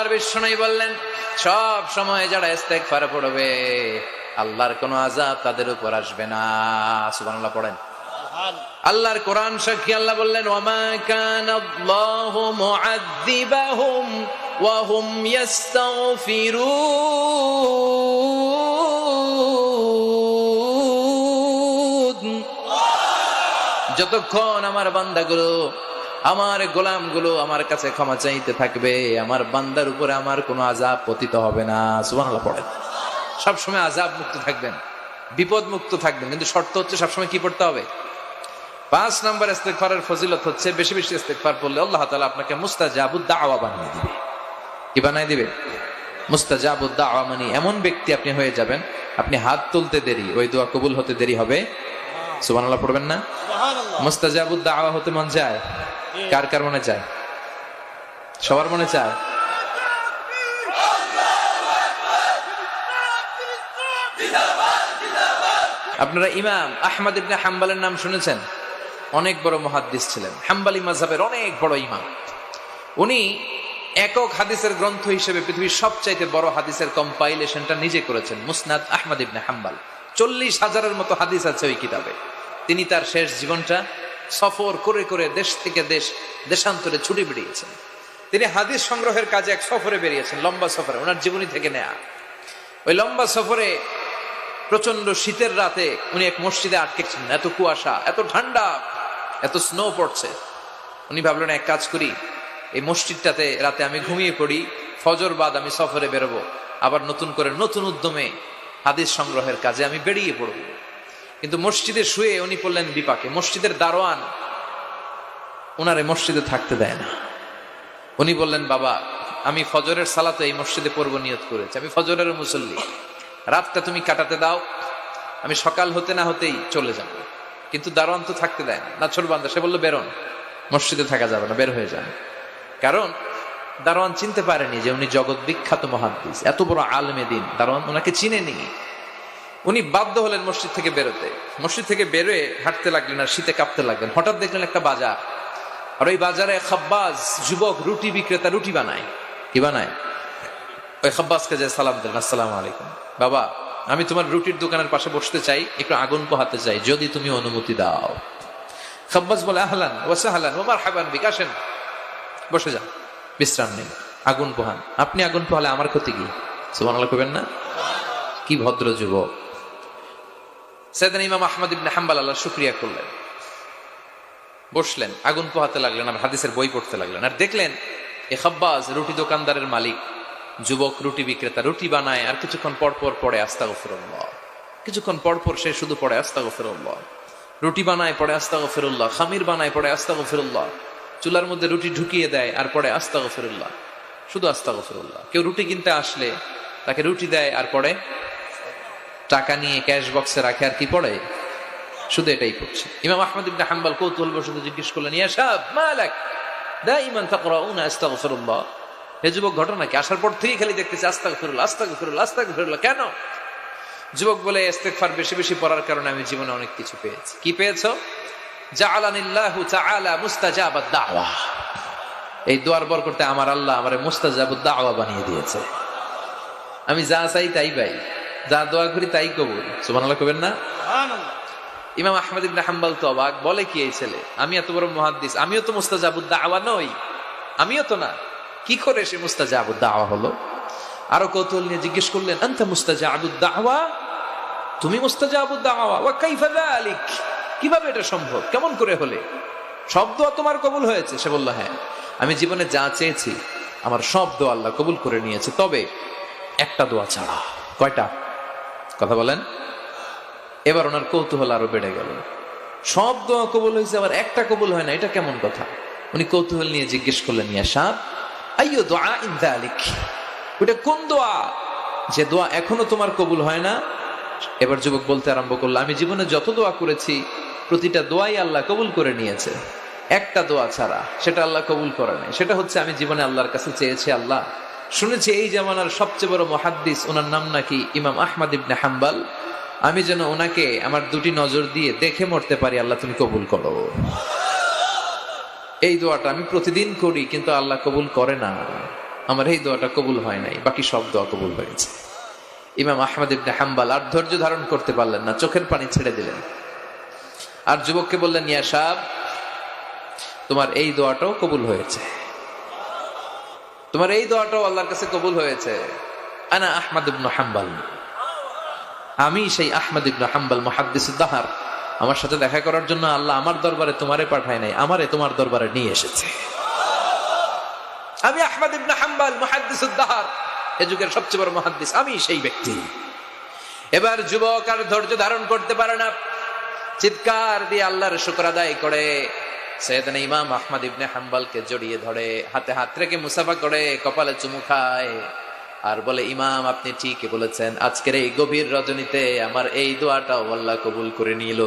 আল্লাহর বিষ্ণুই বললেন সব সময় যারা ইস্তেগফার পড়বে আল্লাহর কোনো আযাব তাদের উপর আসবে না। সুবহানাল্লাহ পড়েন। আল্লাহর কোরআন সাক্ষী আল্লাহ বললেন ওয়ামা কানাল্লাহু মুআযযিবাহুম ওয়া হুম ইস্তাগফিরুন যতক্ষণ আমার বান্দাগুলো আমার গোলামগুলো আমার কাছে ক্ষমা চাইতে থাকবে আমার বান্দার উপরে আমার কোনো আজাব পতিত হবে না। সুবহানাল্লাহ পড়েন। সবসময় আজাব মুক্ত থাকবেন বিপদ মুক্ত থাকবেন কিন্তু শর্ত হচ্ছে সবসময় কি পড়তে হবে? পাঁচ নম্বর ইস্তেগফারের ফজিলত হচ্ছে বেশি বেশি ইস্তেগফার পড়লে আল্লাহ তালা আপনাকে মুস্তাজাবুদ দাওয়া বানিয়ে দিবে। কি বানিয়ে দিবে? মুস্তাজাবুদ দাওয়া মানে এমন ব্যক্তি আপনি হয়ে যাবেন আপনি হাত তুলতে দেরি ওই দোয়া কবুল হতে দেরি হবে। সুবহানাল্লাহ পড়বেন না? মুস্তাজাবুদ দাওয়া হতে মন চায়? কার কার মনে চায়? সবার মনে চায়? আপনারা ইমাম আহমদ ইবনে হাম্বালের নাম শুনেছেন? অনেক বড় মহাদ্দিস ছিলেন। হাম্বালি মাযহাবের অনেক বড় ইমাম। উনি একক হাদিসের গ্রন্থ হিসেবে পৃথিবীর সবচাইতে বড় হাদিসের কম্পাইলেশনটা নিজে করেছেন মুসনাদ আহমদ ইবনে হাম্বাল। চল্লিশ হাজারের মতো হাদিস আছে ওই কিতাবে। তিনি তার শেষ জীবনটা সফর করে করে দেশ থেকে দেশ, দেশান্তরে ছুটে বেরিয়েছেন। তিনি হাদিস সংগ্রহের কাজে এক সফরে বেরিয়েছেন, লম্বা সফরে, ওনার জীবনী থেকে নেয়া। ওই লম্বা সফরে প্রচণ্ড শীতের রাতে উনি এক মসজিদে আটকেছেন এত কুয়াশা, এত ঠান্ডা, এত স্নো পড়ছে। উনি ভাবলেন, এক কাজ করি, এই মসজিদটাতে রাতে আমি ঘুমিয়ে পড়ি, ফজর বাদ আমি সফরে বেরোবো। আবার নতুন করে নতুন উদ্যমে হাদিস সংগ্রহের কাজে আমি বেরিয়ে পড়ব। কিন্তু মসজিদে শুয়ে উনি পড়লেন বিপাকে। মসজিদের দারোয়ান ওনারে মসজিদে থাকতে দেয় না। উনি বললেন, বাবা, আমি ফজরের সালাতে এই মসজিদে পড়ব, নিয়ত করেছি। আমি ফজরের মুসল্লি। রাতটা তুমি কাটাতে দাও। আমি সকাল হতে না হতেই চলে যাব। কিন্তু দারোয়ান তো থাকতে দেয় না। নাছর বান্দা, সে বলল, বেরোন। মসজিদে থাকা যাবে না, বের হয়ে যান। কারণ দারোয়ান চিনতে পারেনি যে উনি জগৎ বিখ্যাত মহাদ্দিস। এত বড় আলমে দিন। দারোয়ান ওনাকে চিনেনি। উনি বাধ্য হলেন মসজিদ থেকে বেরোতে। মসজিদ থেকে বেরোয় হাঁটতে লাগলেন আর শীতে কাঁপতে লাগলেন। হঠাৎ দেখলেন একটা বাজার। আর ওই বাজারে খাব্বাজ যুবক রুটি বিক্রেতা রুটি বানায়। কি বানায়? ওই খাব্বাজকে যে সালাম দিলেন আসসালাম আলাইকুম। বাবা, আমি তোমার রুটির দোকানের পাশে বসতে চাই, একটু আগুন পোহাতে চাই, যদি তুমি অনুমতি দাও। খাব্বাজ বলে, আহলান ওয়াসা হালান ওমার হাবান বিকাশেন বসে যান। বিশ্রাম নেই আগুন পোহান। আপনি আগুন পোহালে আমার ক্ষতি কি? সুমান করবেন না? কি ভদ্র যুবক। সেদিন ইমাম আহমদ ইবনে হাম্বাল আল্লাহ শুক্রিয়া করলেন। বসলেন, আগুন পোহাতে লাগলেন আর হাদিসের বই পড়তে লাগলেন। আর দেখলেন, এ খাব্বাজ রুটি দোকানদারের মালিক, যুবক রুটি বিক্রেতা, রুটি বানায় আর কিছুক্ষণ পর পর পড়ে আস্তা গফিরুল্লাহ কিছুক্ষণ পর পর সে শুধু পড়ে আস্তা গফিরুল্লাহ রুটি বানায় পড়ে আস্তা গফিরুল্লাহ খামির বানায় পড়ে আস্তা গফিরুল্লাহ চুলার মধ্যে রুটি ঢুকিয়ে দেয় আর পড়ে আস্তা গফিরুল্লাহ শুধু আস্তা গফিরুল্লাহ কেউ রুটি কিনতে আসলে তাকে রুটি দেয় আর পড়ে টাকা নিয়ে ক্যাশ বক্সে রাখে আর কি পড়ে? শুধু এটাই পড়ছে। ইমাম আহমদ ইবনে হাম্বাল কৌতূহল বসে জিজ্ঞেস করলেন, ইয়া সাহেব মালাক? দাইমান তাকরাউনা আস্তাগফিরুল্লাহ। হে যুবক, ঘটনা কি? আসার পর থেকেই খালি দেখতেছে, আস্তাগফিরুল্লাহ আস্তাগফিরুল্লাহ আস্তাগফিরুল্লাহ, কেন? যুবক বলে, ইস্তেগফার বেশি বেশি পড়ার কারণে আমি জীবনে অনেক কিছু পেয়েছি। কি পেয়েছ? জাআলানিল্লাহু তাআলা মুস্তাজাবাদ দাওয়া। এই দোয়ার বর করতে আমার আল্লাহ আমারে মুস্তাজাবুদ দাওয়া বানিয়ে দিয়েছে। আমি যা চাই তাই পাই। যা দোয়া করি তাই কবুল। সুবহানাল্লাহ কবেন না? ইমাম আহমদ ইবনে হাম্বাল তো অবাক বলে কি এই ছেলে? আমি এত বড় মুহাদ্দিস আমিও তো মুস্তাজাবুদ দাওয়া নই। আমিও তো না। কি করে সে মুস্তাজাবুদ আওয়া হলো? আরও কৌতূহল নিয়ে জিজ্ঞেস করলেন আনতা মুস্তাজাবুদ আওয়া তুমি মুস্তাজাবুদ আওয়া ওয়া কাইফা যালিক? কীভাবে এটা সম্ভব? কেমন করে হলে? সব দোয়া তোমার কবুল হয়েছে? সে বলল হ্যাঁ। আমি জীবনে যা চেয়েছি আমার সব দোয়া আল্লাহ কবুল করে নিয়েছে। তবে একটা দোয়া ছাড়া। কয়টা? কথা বলেন? এবার ওনার কৌতূহল আরও বেড়ে গেল। সব দোয়া কবুল হয়েছে, আবার একটা কবুল হয় না, এটা কেমন কথা? উনি কৌতূহল নিয়ে জিজ্ঞেস করলেন, ইয়া আইয়ো দোয়া ইনদালিক ওটা কোন দোয়া? যে দোয়া এখনও তোমার কবুল হয় না। এবার যুবক বলতে আরম্ভ করল, আমি জীবনে যত দোয়া করেছি, প্রতিটা দোয়াই আল্লাহ কবুল করে নিয়েছে। একটা দোয়া ছাড়া, সেটা আল্লাহ কবুল করে নাই। সেটা হচ্ছে, আমি জীবনে আল্লাহর কাছে চেয়েছি, আল্লাহ শুনেছি এই জামানার সবচেয়ে বড় মহাদ্দিস, ওনার নাম নাকি ইমাম আহমদ ইবনে হাম্বাল। আমি যেন ওনাকে আমার দুটি নজর দিয়ে দেখে মরতে পারি, আল্লাহ তুমি কবুল করো। এই দোয়াটা আমি প্রতিদিন করি, কিন্তু আল্লাহ কবুল করে না। আমার এই দোয়াটা কবুল হয় নাই, বাকি সব দোয়া কবুল হয়েছে। ইমাম আহমদ ইবনে হাম্বাল, আর ধৈর্য ধারণ করতে পারলেন না, চোখের পানি ছেড়ে দিলেন। আর যুবককে বললেন, ইয়া সাহ তোমার এই দোয়াটাও কবুল হয়েছে। তোমার এই দোয়াটাও আল্লাহর কাছে কবুল হয়েছে। আনা আহমদ ইবনু হাম্বাল। আমি সেই আহমদ ইবনু হাম্বাল মুহাদ্দিসুদ্দাহার আমার সাথে দেখা করার জন্য আল্লাহ আমার দরবারে তোমারে পাঠায় নাই, আমারে তোমার দরবারে নিয়ে এসেছে। আমি আহমদ ইবনু হাম্বাল মুহাদ্দিসুদ্দাহার এ যুগের সবচেয়ে বড় মুহাদ্দিস আমি সেই ব্যক্তি। এবার যুবক আর ধৈর্য ধারণ করতে পারে না। চিৎকার দিয়ে আল্লাহর শুকর আদায় করে। সৈয়দান ইমাম আহমদ ইবনে হাম্বালকে জড়িয়ে ধরে, হাতে হাত রেখে মুসাফা করে কপালে চুমু খায় আর বলে, ইমাম, আপনি ঠিকই বলেছেন। আজকের এই গভীর রজনীতে আমার এই দোয়াটাও আল্লাহ কবুল করে নিল।